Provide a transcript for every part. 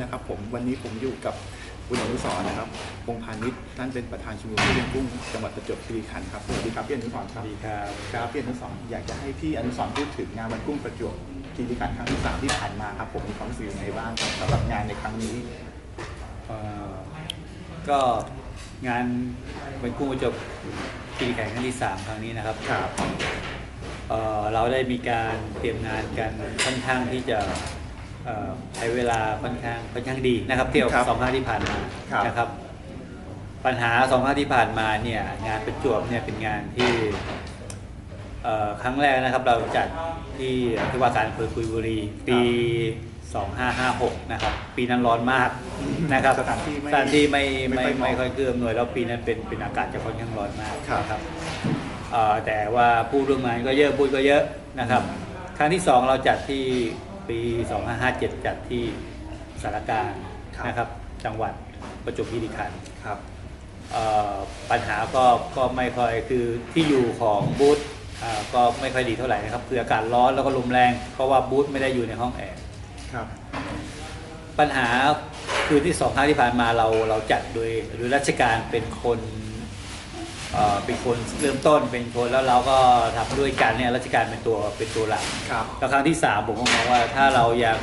นะครับ ผมวันนี้ผมอยู่กับคุณอนุสรณ์นะครับพงษ์พาณิชย์ท่านเป็นประธานชมรมผู้เลี้ยงกุ้งจังหวัดประจวบคีรีขันธ์ครับสวัสดีครับพี่อนุสรณ์ครับดีครับครับพี่อนุสรณ์อยากจะให้พี่อนุสรณ์พูดถึงงานวันกุ้งประจวบคีรีขันธ์ครั้งที่สามที่ผ่านมาครับผมมีความรู้สึกยังไงบ้างครับสำหรับงานในครั้งนี้เอ่อก็งานเป็นกุ้งประจบปีแข่งครั้งที่3ครั้งนี้นะครับครับเอ่อเราได้มีการเตรียมงานกันค่อนข้างที่จะเอ่อ ใช้เวลาค่อนข้างค่อนข้างดีนะครับเทียบกับสองครั้งที่ผ่านมานะครับ ปัญหาสองครั้งที่ผ่านมาเนี่ยงานประจวบเนี่ยเป็นงานที่เอ่อครั้งแรกนะครับเราจัดที่ที่ว่าการอำเภอกุยบุรีปี 2556 นะครับ ปีนั้นร้อนมากนะครับสถานที่ไม่สถานที่ไม่ไม่ไม่ค่อยเหมาะไม่ค่อยเกื้ออำนวยแล้วปีนั้นเป็นเป็นอากาศจะค่อนข้างร้อนมากครับนะครับเอ่อแต่ว่าผู้ร่วมงานก็เยอะพูดก็เยอะนะครับ ครั้งที่สองเราจัดที่ ปี 2557 จัดที่สารกลารนะครับ จังหวัดประจวบคีรีขันธ์ครับ เอ่อปัญหาก็ก็ไม่ค่อยคือที่อยู่ของบูธอ่าก็ไม่ค่อยดีเท่าไหร่นะครับคืออากาศร้อนแล้วก็ลมแรง เพราะว่าบูธไม่ได้อยู่ในห้องแอร์ ครับ ปัญหาคือที่สองครั้งที่ผ่านมาเราเราจัดโดยหรือราชการเป็นคน เอ่อเป็นคนเริ่มต้นเป็นคนแล้วเราก็ทำด้วยกันเนี่ยราชการเป็นตัวเป็นตัวหลักครับแล้วครั้งที่สามผมก็มองว่าถ้าเรายัง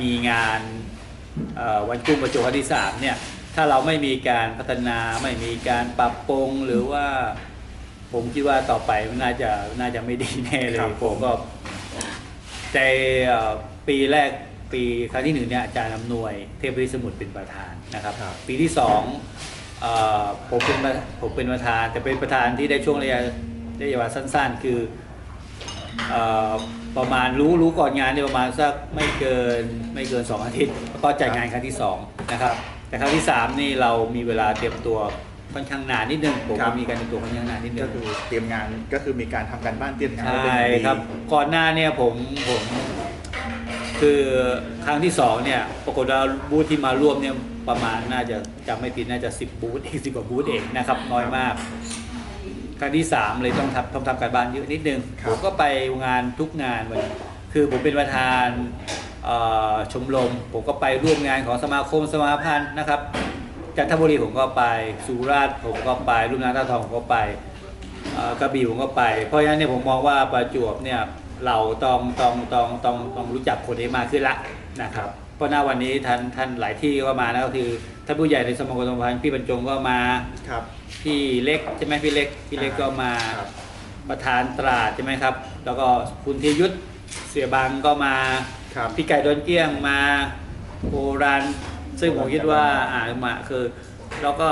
มีงานเอ่อวันกุ้งประจวบครั้งที่สามเนี่ยถ้าเราไม่มีการพัฒนาไม่มีการปรับปรุงหรือว่า ผมคิดว่าต่อไปมันน่าจะน่าจะไม่ดีแน่เลครัยบผมก็ในเอ่อปีแรกปีครั้งที่หนึ่งเนี่ยอาจารย์อำนวยเทพฤทธิสมุทรเป็นประธานนะครับครับปีที่สองเอ่อ ผมเป็นประผมเป็นประธานแต่เป็นประธานที่ได้ช่วงระยะระยะเวลาสั้น ๆ คือเอ่อประมาณรู้รู้ก่อนงานเนี่ยประมาณสักไม่เกินไม่เกินสองอาทิตย์แล้วก็จัดงานครั้งที่สองนะครับ แต่ครั้งที่สามนี่เรามีเวลาเตรียมตัวค่อนข้างนานนิดนึงผมครัก็บมีการเตรียมตัวค่อนข้างนานนิดนึก็งคือเตรียมงานก็คือมีการทำการบ้านเตรียมงานใชไว้เป็น่อย่างดีครับก่อนหน้าเนี่ยผมผม คือครั้งที่สองเนี่ยปรากฏว่าบูธที่มาร่วมเนี่ยประมาณน่าจะจำไม่ผิดน่าจะ 10 บูธเองสิบกว่าบูธเองนะครับน้อยมาก ครั้งที่ 3 เลยต้องทำต้องทำการบ้านเยอะนิดนึงครับผมก็ไปงานทุกงานวันคือผมเป็นประธานเอ่อชมรมผมก็ไปร่วมงานของสมาคมสมาพันธ์นะครับจันทบุรีผมก็ไปสุราษฎร์ผมก็ไปรุ่มน้ำท่าทองผมก็ไปเอ่อกระบี่ผมก็ไป เพราะฉะนั้นเนี่ยผมมองว่าประจวบเนี่ย เราต้องต้องต้องต้องต้องรู้จักคนให้มากขึ้นละนะครับเพราะหน้าวันนี้ท่านท่านหลายที่ก็มานะก็คือท่านผู้ใหญ่ในสมาคมสมาพันธ์พี่บรรจงก็มาครับ พี่เล็กใช่ไหมพี่เล็กพี่เล็กก็มาครับประธานตราดใช่ไหมครับ แล้วก็คุณธียุทธเสียบังก็มาครับพี่ไก่ดอนเกี้ยงมาโบรันซึ่งผมคิดว่าอ่ามาคือแล้วก็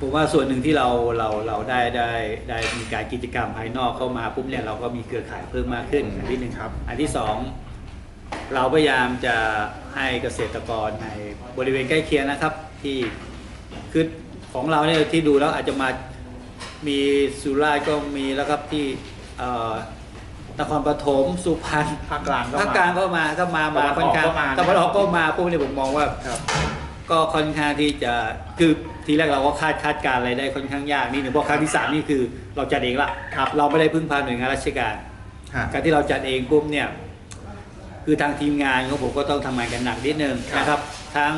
ผมว่าส่วนหนึ่งที่เราเราเราได้ได้ได้มีการกิจกรรมภายนอกเข้ามาปุ๊บเนี่ยเราก็มีเครือข่ายเพิ่มมากขึ้นอันที่หนึ่งครับ อันที่สองเราพยายามจะให้เกษตรกรในบริเวณใกล้เคียงนะครับ ที่คือของเราเนี่ยที่ดูแล้วอาจจะมามีสุราษฎร์ก็มีแล้วครับที่เอ่อนครปฐมสุพรรณภาคกลางก็ภาคมากลางก็มาก็มามาตะวันออกค่อนข้างก็มาตะวันออกก็มาพวกนี้ผมมองว่าครับ ก็ค่อนข้างที่จะคือทีแรกเราก็คาดคาดการอะไรได้ค่อนข้างยากนิดหนึ่งเพราะครั้งที่สามนี่คือเราจัดเองละครับเราไม่ได้พึ่งพาหน่วยงานราชการฮะ การที่เราจัดเองปุ๊บเนี่ยคือทางทีมงานของผมก็ต้องทำงานกันหนักนิดนึงครับ นะครับ ทั้ง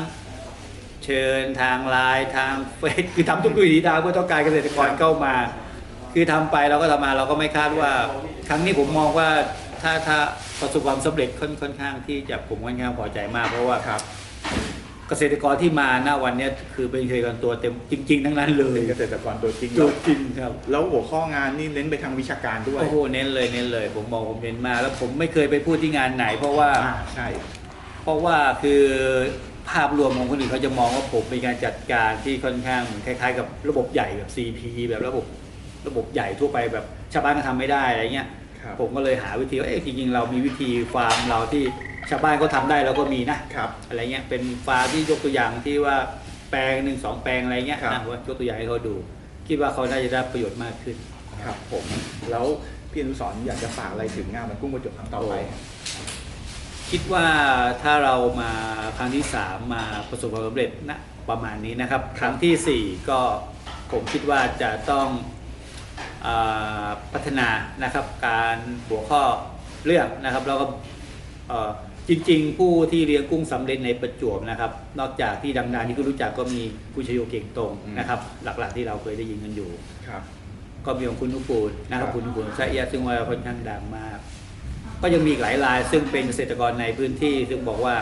เชิญทางไลน์ทางเฟซคือทำทุกวิถีทางเพื่อต้องการเกษตรกรเข้ามา คือทำไปเราก็ทำมาเราก็ไม่คาดว่า ครั้งนี้ผมมองว่าถ้าถ้าประสบความสำเร็จค่อนค่อนข้างที่จะผมค่อนข้างพอใจมากเพราะว่า ครับ เกษตรกรที่มาณวันเนี้ยคือเป็นเกษตรกรตัวเต็มจริง ๆ ทั้งนั้นเลย เป็นเกษตรกรตัวจริงตัวจริงครับ แล้วหัวข้องานนี่เน้นไปทางวิชาการด้วย โอ้โหเน้นเลยเน้นเลย ผมมองผมเน้นมากแล้วผมไม่เคยไปพูดที่งานไหน เพราะว่าอ่าใช่ เพราะว่าคือภาพรวมของคนอื่นเขาจะมองว่าผมเป็นการจัดการที่ค่อนข้างเหมือนคล้ายๆ กับระบบใหญ่แบบ CP แบบระบบระบบใหญ่ทั่วไปแบบชาวบ้านก็ทำไม่ได้อะไรเงี้ย ครับ ผมก็เลยหาวิธีว่าเอ๊ะจริงๆเรามีวิธีฟาร์มเราที่ ชาวบ้านก็ทำได้เราก็มีนะครับอะไรเงี้ยเป็นฟาร์มที่ยกตัวอย่างที่ว่าแปลงหนึ่งสองแปลงอะไรเงี้ยครับนะผมว่ายกตัวอย่างให้เขาดู คิดว่าเขาน่าจะได้ประโยชน์มากขึ้นครับผมแล้วพี่อนุสรณ์อยากจะฝากอะไรถึงงานมันกุ้งประจวบครั้งต่อไป คิดว่าถ้าเรามาครั้งที่สามมาประสบความสำเร็จนะประมาณนี้นะครับ ครั้งที่สี่ก็ผมคิดว่าจะต้องอาพัฒนานะครับการหัวข้อเรื่องนะครับแล้วก็เอ่อ จริง ๆ ผู้ที่เลี้ยงกุ้งสำเร็จในประจวบนะครับ นอกจากที่ดังๆที่คุณรู้จักก็มีคุณชโยเก่งตรงอืมนะครับ หลักๆที่เราเคยได้ยินกันอยู่ครับ ก็มีของคุณนุกูลนะครัครับบคุณนุกูลไซเอียะซึ่งว่าค่อนข้างดังมาก ก็ยังมีอีกหลายรายซึ่งเป็นเกษตรกรในพื้นที่ ซึ่งบอกว่า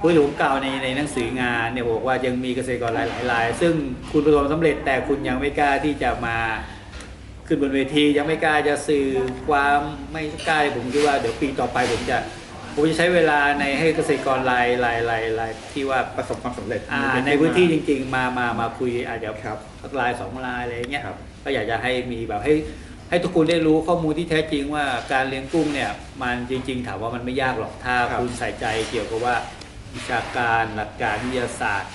ผู้ที่ผมกล่าวในในหนังสืองานเนี่ยบอกว่ายังมีเกษตรกรหลายหลายรายซึ่งคุณประสบความสำเร็จแต่คุณยังไม่กล้าที่จะมาขึ้นบนเวทียังไม่กล้าจะสื่อความไม่กล้าผมคิดว่าเดี๋ยวปีต่อไปผมจะ ผมจะใช้เวลาในให้เกษตรกรรายรายรายรายที่ว่าประสบความสำเร็จอ่าในพื้นที่จริง ๆ มามามาคุยอาจจะครับสักลายสองลายอะไรอย่างเงี้ยครับก็อยากจะให้มีแบบให้ให้ทุกคนได้รู้ข้อมูลที่แท้จริงว่าการเลี้ยงกุ้งเนี่ยมันจริง ๆ ถามว่ามันไม่ยากหรอกถ้าครับ คุณใส่ใจเกี่ยวกับว่าวิชาการหลักการวิทยาศาสตร์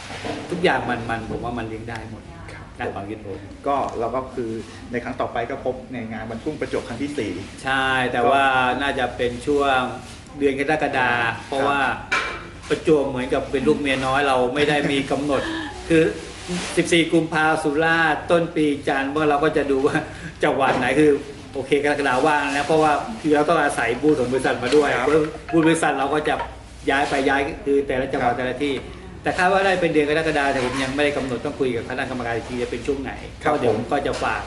ทุกอย่างมันมันผมว่ามันเลี้ยงได้หมดครับในความคิดผมก็เราก็คือในครั้งต่อไปก็พบในงานวันกุ้งประจวบครั้งที่สี่ ใช่แต่ว่าน่าจะเป็นช่วง เดือนกรกฎาเพราะว่าประจวบเหมือนกับเป็นลูกเมียน้อยเราไม่ได้มีกำหนด คือ 14 กุมภาสุราษฎร์ต้นปีจันทร์เมื่อเราก็จะดูว่าจังหวัดไหนคือโอเคกรกฎาว่างนะเพราะว่าคือเราต้องอาศัยบูธของบริษัทมาด้วยครับเพราะบูธบริษัทเราก็จะย้ายไปย้ายคือแต่ละจังหวัดครับแต่ละที่ แต่คาดว่าได้เป็นเดือนกรกฎาแต่ผมยังไม่ได้กำหนดต้องคุยกับคณะกรรมการอีกทีจะเป็นช่วงไหนครับก็เดี๋ยวผมก็จะฝาก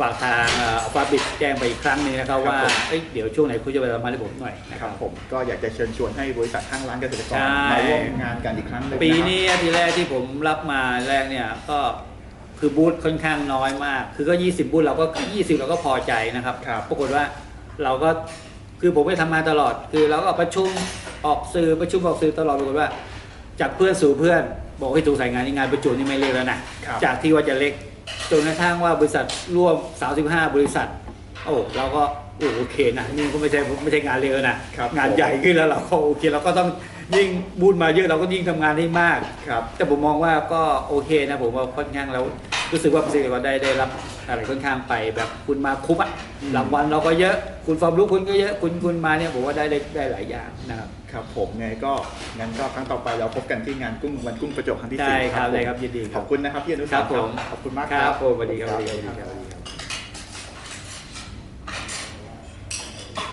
ฝากทางฟาบิดแจ้งไปอีกครั้งหนึงนะครับครับว่าผม เอ้ยเดี๋ยวช่วงไหนคุณจะไปสัมภาษณ์ให้ผมหน่อยนะนะคครัรับบ ผมก็อยากจะเชิญชวนให้บริษัทห้างร้านเกษตรกรใช่ มาร่วมงานกันอีกครั้งหนึงะครับ ปีนี้ทีแรกที่ผมรับมาแรกเนี่ยก็คือบูธค่อนข้างน้อยมาก คือก็ 20 บูธเราก็ 20 เราก็พอใจนะครับ ครับปรากฏว่าเราก็คือผมไปทำงานตลอด คือเราก็ประชุมออกสื่อประชุมออกสื่อตลอดปรากฏว่า จากเพื่อนสู่เพื่อนบอกให้ถูกใส่งานนี้งานประจุนี่ไม่เล็กแล้วนะครับ จากที่ว่าจะเล็ก จนกระทั่งว่าบริษัทร่วม 35 บริษัท โอ้เราก็โอ้โอเคนะนี่ก็ไม่ใช่ไม่ใช่งานเล็กแล้วนะครับงานใหญ่ขึ้นแล้วเราก็โอเคเราก็ต้องยิ่งบูธมาเยอะเราก็ยิ่งทำงานให้มากครับ แต่ผมมองว่าก็โอเคนะผมว่าค่อนข้างแล้วรู้สึกว่าเกษตรกรได้ได้รับ อะไรค่อนข้างไปแบบคุณมาคุ้มอะอืมรางวัลเราก็เยอะคุณความรู้คุณก็เยอะคุณคุณมาเนี่ยผมว่าได้ได้ได้หลายอย่างนะครับครับผมไงก็งั้นก็ครั้งต่อไปเราพบกันที่งานกุ้งวันกุ้งประจวบครั้งที่ได้สี่ครับผมได้ครับยินดีครับขอบคุณนะครับพี่อนุสครัรบผมขอบคุณมากครับผมสวัสดีครับสวัสดีคครัรับบ